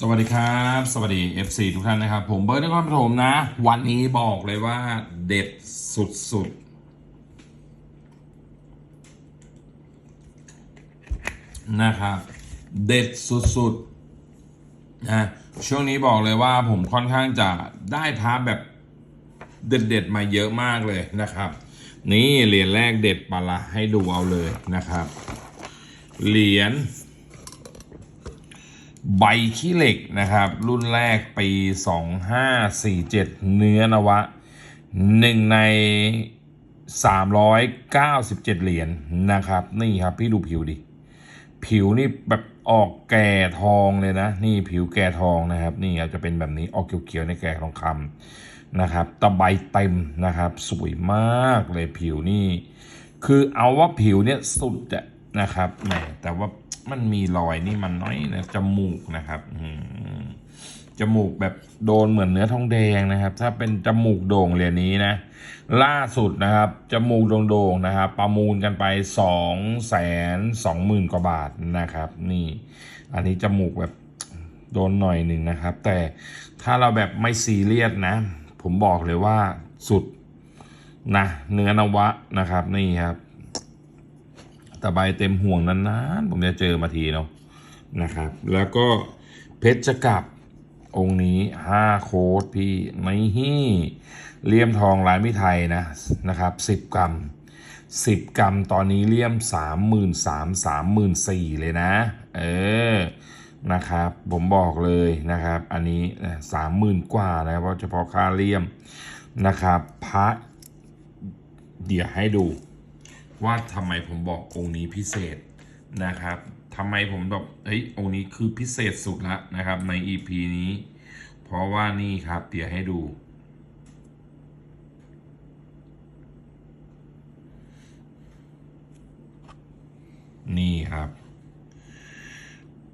สวัสดีครับ สวัสดี FC ทุกท่านนะครับ ผมเบิร์ดนครปฐมนะ วันนี้บอกเลยว่าเด็ดสุดๆนะครับ เด็ดสุดๆนะช่วงนี้บอกเลยว่าผมค่อนข้างจะได้พาแบบเด็ดๆมาเยอะมากเลยนะครับ นี่เหรียญแรกเด็ดปะละให้ดูเอาเลยนะครับ เหรียญ ใบขี้เหล็กนะครับ รุ่นแรกปี 2547 เนื้อนวะหนึ่งใน 397 เหรียญนะครับ นี่ครับพี่ดูผิวดิ ผิวนี่แบบออกแก่ทองเลยนะ นี่ผิวแก่ทองนะครับ นี่อาจจะเป็นแบบนี้ออกเขียวๆในแก่ทองคำนะครับตะไบเต็มนะครับ สวยมากเลยผิวนี่ คือเอาว่าผิวเนี่ยสุดอะ นะครับแหมแต่ว่ามันมีรอยนี่มันน้อยนะจมูกนะครับอืจมูกแบบโดนเหมือนเนื้อทองแดงนะครับ ถ้าเป็นจมูกโด่งเหรียญนี้นะ ล่าสุดนะครับ จมูกโด่งๆนะครับ ประมูลกันไปสองแสนสองหมื่นกว่าบาทนะครับ นี่ อันนี้จมูกแบบโดนหน่อยหนึ่งนะครับ แต่ถ้าเราแบบไม่ซีเรียสนะ ผมบอกเลยว่าสุดนะเนื้อนวะนะครับ นี่ครับ ตะไบเต็มห่วงนานๆผมจะเจอมาทีเนาะนะครับ แล้วก็เพชรกับองค์นี้ห้าโค้ดพี่ไม่ฮี่เลี่ยมทองลายมิไทยนะนะครับสิบกรัมสิบกรัมตอนนี้เลี่ยมสามหมื่นสามสามหมื่นสี่เลยนะ เออนะครับผมบอกเลยนะครับ อันนี้สามหมื่นกว่านะเพราะเฉพาะค่าเลี่ยมนะครับพระเดี๋ยวให้ดู ว่าทำไมผมบอกองค์นี้พิเศษนะครับทำไมผมบอกเฮ้ยองค์นี้คือพิเศษสุดละนะครับใน EP นี้ เพราะว่านี่ครับเดี๋ยวให้ดู นี่ครับ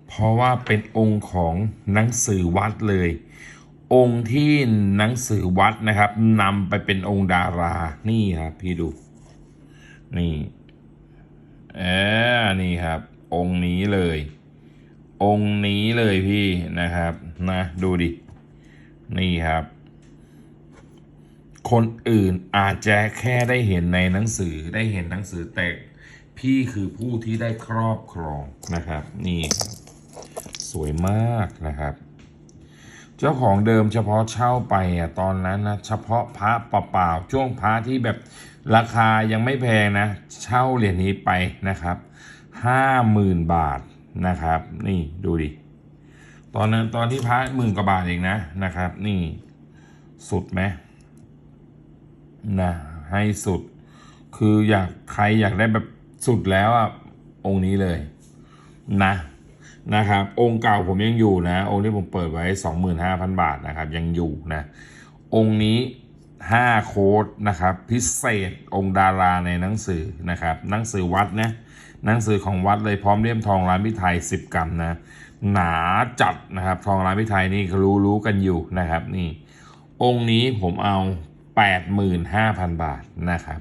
เพราะว่าเป็นองค์ของหนังสือวัดเลย องค์ที่หนังสือวัดนะครับนำไปเป็นองค์ดารา นี่ครับพี่ดู นี่เออนี่ครับ องค์นี้เลย องค์นี้เลยพี่นะครับนะดูดิ นี่ครับ คนอื่นอาจจะแค่ได้เห็นในหนังสือได้เห็นหนังสือแต่พี่คือผู้ที่ได้ครอบครองนะครับ นี่สวยมากนะครับ เจ้าของเดิมเฉพาะเช่าไปอะตอนนั้นนะเฉพาะพระเปล่าๆช่วงพระที่แบบ ราคายังไม่แพงนะ เช่าเหรียญนี้ไปนะครับห้าหมื่นบาทนะครับ นี่ดูดิ ตอนนั้นตอนที่พระหมื่นกว่าบาทเองนะนะครับ นี่สุดไหมนะให้สุด คืออยากใครอยากได้แบบสุดแล้วอะองค์นี้เลยนะนะครับ องค์เก่าผมยังอยู่นะ องค์ที่ผมเปิดไว้ 25,000 บาทนะครับ ยังอยู่นะ องค์นี้ 5 โค้ดนะครับ พิเศษองค์ดาราในหนังสือนะครับ หนังสือวัดนะหนังสือของวัดเลยพร้อมเลี่ยมทองร้านพิไทย 10 กรัมนะ หนาจัดนะครับ ทองร้านพิไทยนี่รู้รู้กันอยู่นะครับนี่ องค์นี้ผมเอา 85,000 บาทนะครับ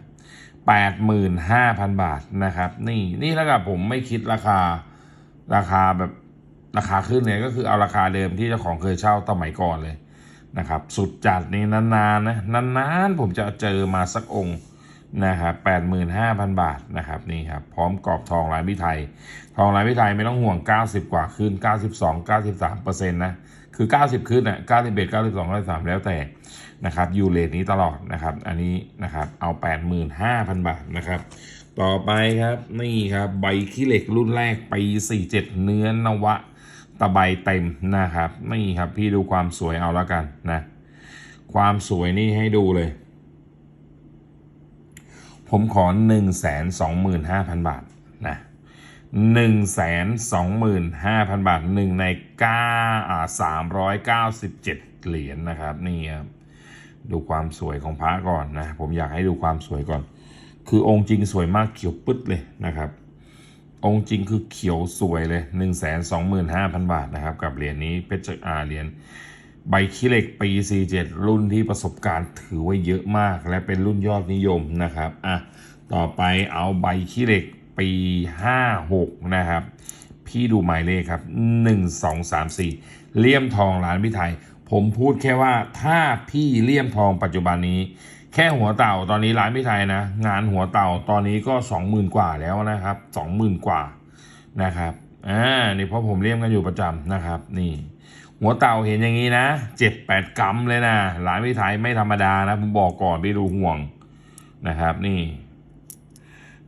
85,000 บาทนะครับ นี่นี่แล้วกับผมไม่คิดราคาราคาแบบราคาขึ้นเนี่ยก็คือเอาราคาเดิมที่เจ้าของเคยเช่าสมัยก่อนเลย นะครับสุดจัดนี่นานๆนะนานๆผมจะเจอมาสักองค์นะครับแปดหมื่นห้าพันบาทนะครับนี่ครับพร้อมกรอบทองลายพิไทย ทองลายพิไทยไม่ต้องห่วง 90 กว่าขึ้น 92 93เปอร์เซ็นต์นะคือ 90 ขึ้นอะ91 92 93 แล้วแต่นะครับอยู่เลทนี้ตลอดนะครับ อันนี้นะครับเอา 85,000 บาทนะครับ ต่อไปครับนี่ครับใบขี้เหล็กรุ่นแรกปี47 เนื้อนวะ ตะไบเต็มนะครับนี่ครับพี่ดูความสวยเอาแล้วกันนะ ความสวยนี่ให้ดูเลย ผมขอ 1 2 5 0 0 0 บาทนะ1 2 5 0 0 0บาทหนึ่งใน9อ่า397เหรียญนะครับนี่ครับดูความสวยของพระก่อนนะ ผมอยากให้ดูความสวยก่อน คือองค์จริงสวยมากเขียวปึ๊ดเลยนะครับ องค์จริงคือเขียวสวยเลย 1 2 5 0 0 0 บาทนะครับ กับเหรียญนี้เพชรอาเหรียญใบขี้เหล็กปี 47 รุ่นที่ประสบการณ์ถือว่าเยอะมาก และเป็นรุ่นยอดนิยมนะครับอะต่อไปเอาใบขี้เหล็กปี 56 นะครับ พี่ดูหมายเลขครับหนึ่งสองสามสี่เลี่ยมทองร้านพี่ไทย ผมพูดแค่ว่าถ้าพี่เลี่ยมทองปัจจุบันนี้ แค่หัวเต่าตอนนี้ร้านพี่ไทยนะ งานหัวเต่าตอนนี้ก็สองหมื่นกว่าแล้วนะครับสองหมื่นกว่านะครับอ่านี่เพราะผมเลี่ยมกันอยู่ประจำนะครับ นี่ หัวเต่าเห็นอย่างนี้นะเจ็ดแปดกรัมเลยนะร้านพี่ไทยไม่ธรรมดานะผมบอกก่อนพี่ดูห่วงนะครับ นี่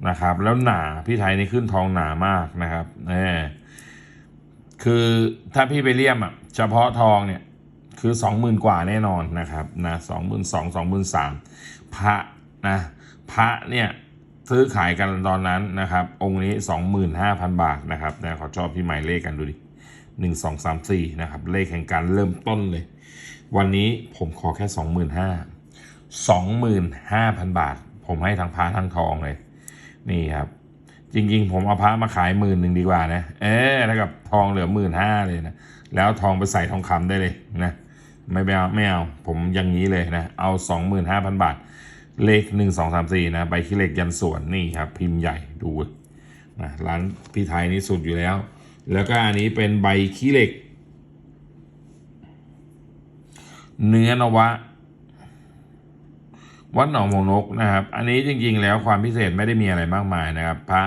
นะครับ แล้วหนาพี่ไทยนี่ขึ้นทองหนามากนะครับเออคือถ้าพี่ไปเลี่ยมอะ เฉพาะทองเนี่ย คือสองหมื่นกว่าแน่นอนนะครับนะสองหมื่นสองสองหมื่นสามพระนะพระเนี่ยซื้อขายกันตอนนั้นนะครับ องค์นี้สองหมื่นห้าพันบาทนะครับนะขอชอบพี่หมายเลขกันดูดิหนึ่งสองสามสี่นะครับ เลขแห่งการเริ่มต้นเลย วันนี้ผมขอแค่สองหมื่นห้าสองหมื่นห้าพันบาท ผมให้ทั้งพระทั้งทองเลย นี่ครับ จริงๆ ผมเอาพระมาขายหมื่นหนึ่งดีกว่านะ เออถ้ากับทองเหลือหมื่นห้าเลยนะ แล้วทองไปใส่ทองคำได้เลยนะ ไม่เอาไม่เอา ผมอย่างนี้เลยนะ เอาสองหมื่นห้าพันบาท เลขหนึ่งสองสามสี่นะใบขี้เหล็กยันสวนนี่ครับ พิมพ์ใหญ่ดูนะร้านพี่ไทยนี่สุดอยู่แล้ว แล้วก็อันนี้เป็นใบขี้เหล็ก เนื้อนวะ วัดหนองมงนกนะครับ อันนี้จริง ๆ แล้วความพิเศษไม่ได้มีอะไรมากมายนะครับ พระ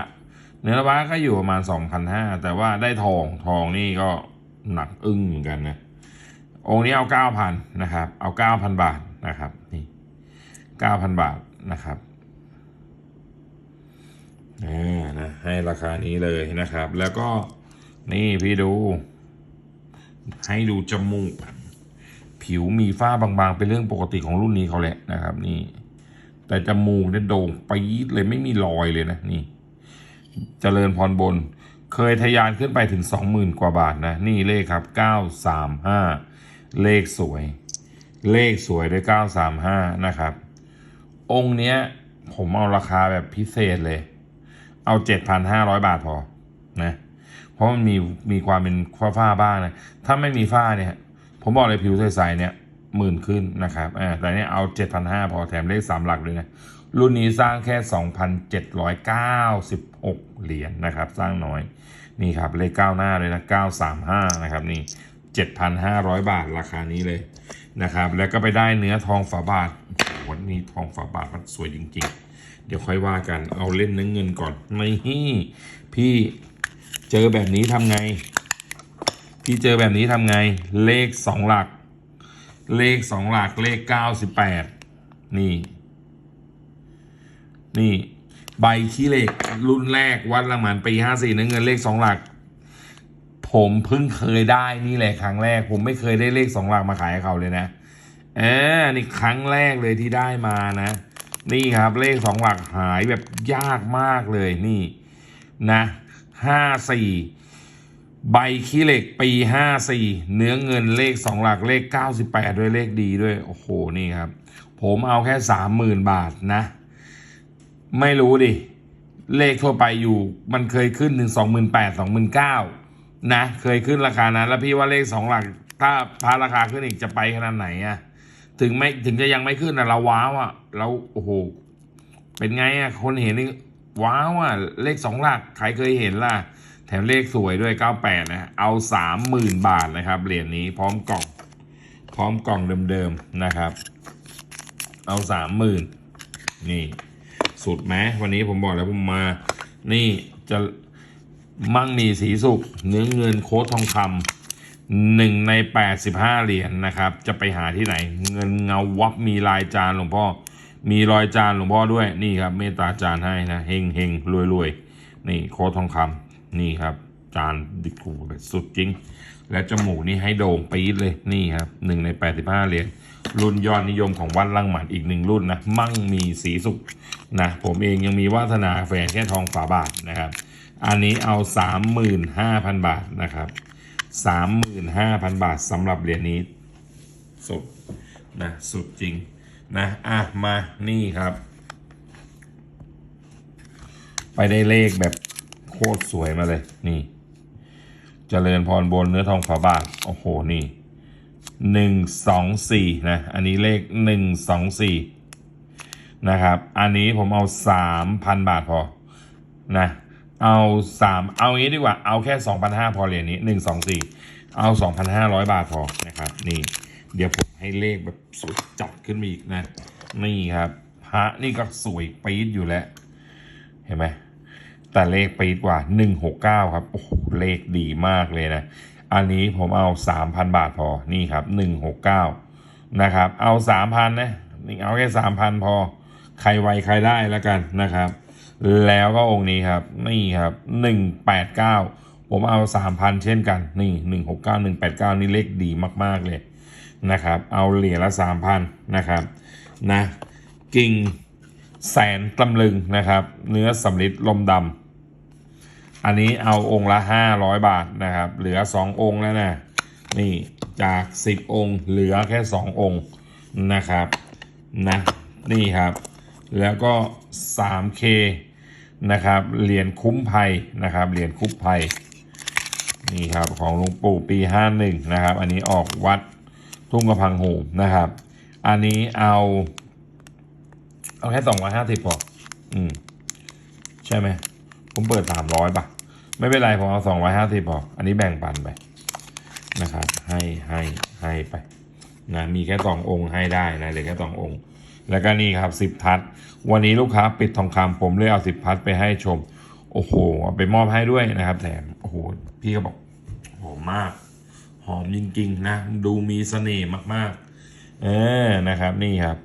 เนื้อนวะก็อยู่ประมาณสองพันห้าแต่ว่าได้ทองทองนี่ก็หนักอึ้งเหมือนกันนะ องค์นี้เอาเก้าพันนะครับ เอาเก้าพันบาทนะครับ นี่เก้าพันบาทนะครับอ่านะให้ราคานี้เลยนะครับ แล้วก็นี่พี่ดู ให้ดูจมูก ผิวมีฝ้าบางๆ เป็นเรื่องปกติของรุ่นนี้เขาแหละนะครับ นี่ แต่จมูกเนี่ยโด่งปี๊ดเลยไม่มีรอยเลยนะนี่เจริญพรบน เคยทะยานขึ้นไปถึงสองหมื่นกว่าบาทนะ นี่เลขครับเก้าสามห้า เลขสวย เลขสวยด้วยเก้าสามห้านะครับ องค์เนี้ย ผมเอาราคาแบบพิเศษเลย เอาเจ็ดพันห้าร้อยบาทพอนะเพราะมันมีมีความเป็นฝ้าฝ้าบ้างนะ ถ้าไม่มีฝ้าเนี่ย ผมบอกเลยผิวใสๆเนี่ยหมื่นขึ้นนะครับอ่าแต่เนี้ยเอาเจ็ดพันห้าพอแถมเลขสามหลักด้วยนะ รุ่นนี้สร้างแค่สองพันเหรียญนะครับ สร้างน้อย นี่ครับเลขเก้าหน้าเลยนะเก้าสามห้านะครับนี่ เจ็ดพันห้าร้อยบาทราคานี้เลยนะครับ แล้วก็ไปได้เนื้อทองฝาบาทโอ้โหวันนี้ทองฝาบาทมันสวยจริง ๆ เดี๋ยวค่อยว่ากันเอาเล่นเนื้อเงินก่อนไม่พี่เจอแบบนี้ทำไง พี่เจอแบบนี้ทำไง เลขสองหลัก เลขสองหลักเลขเก้าสิบแปดนี่ นี่ ใบขี้เหล็กรุ่นแรกวัดละหมันปีห้าสี่เนื้อเงินเลขสองหลัก ผมเพิ่งเคยได้นี่แหละครั้งแรก ผมไม่เคยได้เลขสองหลักมาขายให้เขาเลยนะเออนี่ครั้งแรกเลยที่ได้มานะ นี่ครับเลขสองหลักหายแบบยากมากเลยนี่นะห้าสี่ใบขี้เหล็กปีห้าสี่เนื้อเงินเลขสองหลักเลขเก้าสิบแปดด้วยเลขดีด้วย โอ้โหนี่ครับ ผมเอาแค่สามหมื่นบาทนะ ไม่รู้ดิ เลขทั่วไปอยู่ มันเคยขึ้นถึงสองหมื่นแปดสองหมื่นเก้า นะเคยขึ้นราคานั้น แล้วพี่ว่าเลขสองหลัก ถ้าพาราคาขึ้นอีกจะไปขนาดไหนอะถึงไม่ถึงจะยังไม่ขึ้นอะเราว้าวอะเราโอ้โหเป็นไงอะคนเห็นนี่ว้าวอะเลขสองหลักใครเคยเห็นล่ะ แถมเลขสวยด้วย 98 นะเอา 30,000 บาทนะครับเหรียญนี้พร้อมกล่อง พร้อมกล่องเดิมๆนะครับ เอา30,000นี่สุดไหมวันนี้ผมบอกแล้วผมมา นี่จะ มั่งมีสีสุกเนื้อเงินโค้ดทองคำหนึ่งใน 85 เหรียญนะครับ จะไปหาที่ไหน เงินเงาวับมีลายจานหลวงพ่อ มีรอยจานหลวงพ่อด้วยนี่ครับ เมตตาจานให้นะเฮงเฮงรวยรวยนี่โค้ดทองคำนี่ครับ จานดิคูแบบสุดจริง และจมูกนี่ให้โด่งปี๊ดเลยนี่ครับหนึ่งใน 85 เหรียญรุ่นยอดนิยมของวัดลังหมันอีกหนึ่งรุ่นนะมั่งมีสีสุกนะผมเองยังมีวาสนาแฝงแค่ทองฝาบาทนะครับ อันนี้เอา 35,000 บาทนะครับ 35,000 บาทสำหรับเหรียญนี้ สุดนะสุดจริงนะอะมานี่ครับ ไปได้เลขแบบโคตรสวยมาเลยนี่เจริญพรบนเนื้อทองฝาบาท โอ้โห นี่หนึ่งสองสี่นะ อันนี้เลขหนึ่งสองสี่นะครับ อันนี้ผมเอาสามพันบาทพอ นะ เอาสามเอางี้ดีกว่าเอาแค่สองพันห้าพอเหรียญนี้หนึ่งสองสี่เอาสองพันห้าร้อยบาทพอนะครับ นี่ เดี๋ยวผมให้เลขแบบสวยจัดขึ้นมาอีกนะ นี่ครับพระนี่ก็สวยปี๊ดอยู่แล้ว เห็นไหมแต่เลขปี๊ดกว่า169ครับโอ้โหเลขดีมากเลยนะ อันนี้ผมเอา3,000บาทพอนี่ครับ169นะครับ เอา3,000นะนี่เอาแค่3,000พอ ใครไวใครได้แล้วกันนะครับ แล้วก็องค์นี้ครับ นี่ครับ 189 ผมเอา 3,000 เช่นกัน นี่ 169 189 นี่เลขดีมาก ๆ เลยนะครับ เอาเหรียญละ 3,000 นะครับ นะ กิ่งแสนตำลึงนะครับ เนื้อสำลิดลมดำอันนี้เอาองค์ละ 500 บาทนะครับ เหลือ 2 องค์แล้วนะ นี่จาก 10 องค์ เหลือแค่ 2 องค์นะครับ นะ นี่ครับ แล้วก็ 3K นะครับเหรียญคุ้มภัยนะครับเหรียญคุ้มภัยนี่ครับของหลวงปู่ปี 51 นะครับ อันนี้ออกวัดทุ่งกระพังหมนะครับ อันนี้เอา เอาแค่สองร้อยห้าสิบพออืมใช่ไหมผมเปิดสามร้อยป่ะ ไม่เป็นไรผมเอาสองร้อยห้าสิบพออันนี้แบ่งปันไปนะครับ ให้ให้ให้ไปนะมีแค่สององค์ให้ได้นะเหลือแค่สององค์ แล้วก็นี่ครับสิบทัด วันนี้ลูกค้าปิดทองคำผมเลยเอาสิบพัดไปให้ชม โอ้โหเอาไปมอบให้ด้วยนะครับแถมโอ้โหพี่ก็บอกหอมมาก หอมจริงๆนะ ดูมีเสน่ห์มากๆ เออนะครับนี่ครับ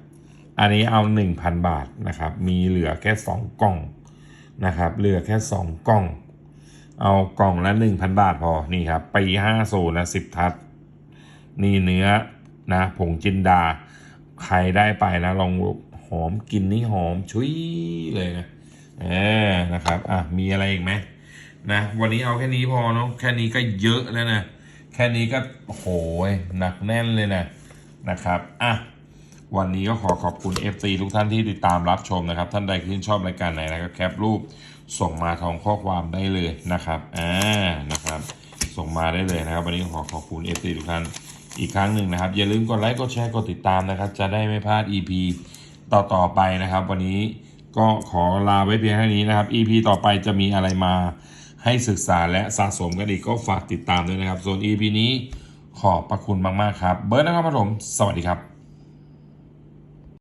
อันนี้เอา 1,000 บาทนะครับ มีเหลือแค่ 2 กล่องนะครับ เหลือแค่ 2 กล่อง เอากล่องละ 1,000 บาทพอนี่ครับปี50นะ10ทัด นี่เนื้อนะผงจินดา ใครได้ไปนะลอง หอมกินนี่หอมชุยเลยนะเออนะครับอะมีอะไรอีกไหมนะวันนี้เอาแค่นี้พอเนาะแค่นี้ก็เยอะแล้วนะแค่นี้ก็โอ้โหนักแน่นเลยนะนะครับอะวันนี้ก็ขอขอบคุณ FC ทุกท่านที่ติดตามรับชมนะครับ ท่านใดที่ชอบรายการไหนนะก็แคปรูปส่งมาทางข้อความได้เลยนะครับอ่านะครับ ส่งมาได้เลยนะครับ วันนี้ขอขอบคุณ FC ทุกท่านอีกครั้งหนึ่งนะครับ อย่าลืมกดไลค์กดแชร์กดติดตามนะครับ จะได้ไม่พลาด EP ต่อต่อๆไปนะครับ วันนี้ก็ขอลาไว้เพียงแค่นี้นะครับ EP ต่อไปจะมีอะไรมาให้ศึกษาและสะสมกันอีกก็ฝากติดตามด้วยนะครับ ส่วน EP นี้ขอบพระคุณมากๆครับ เบิร์ดนะครับผมสวัสดีครับ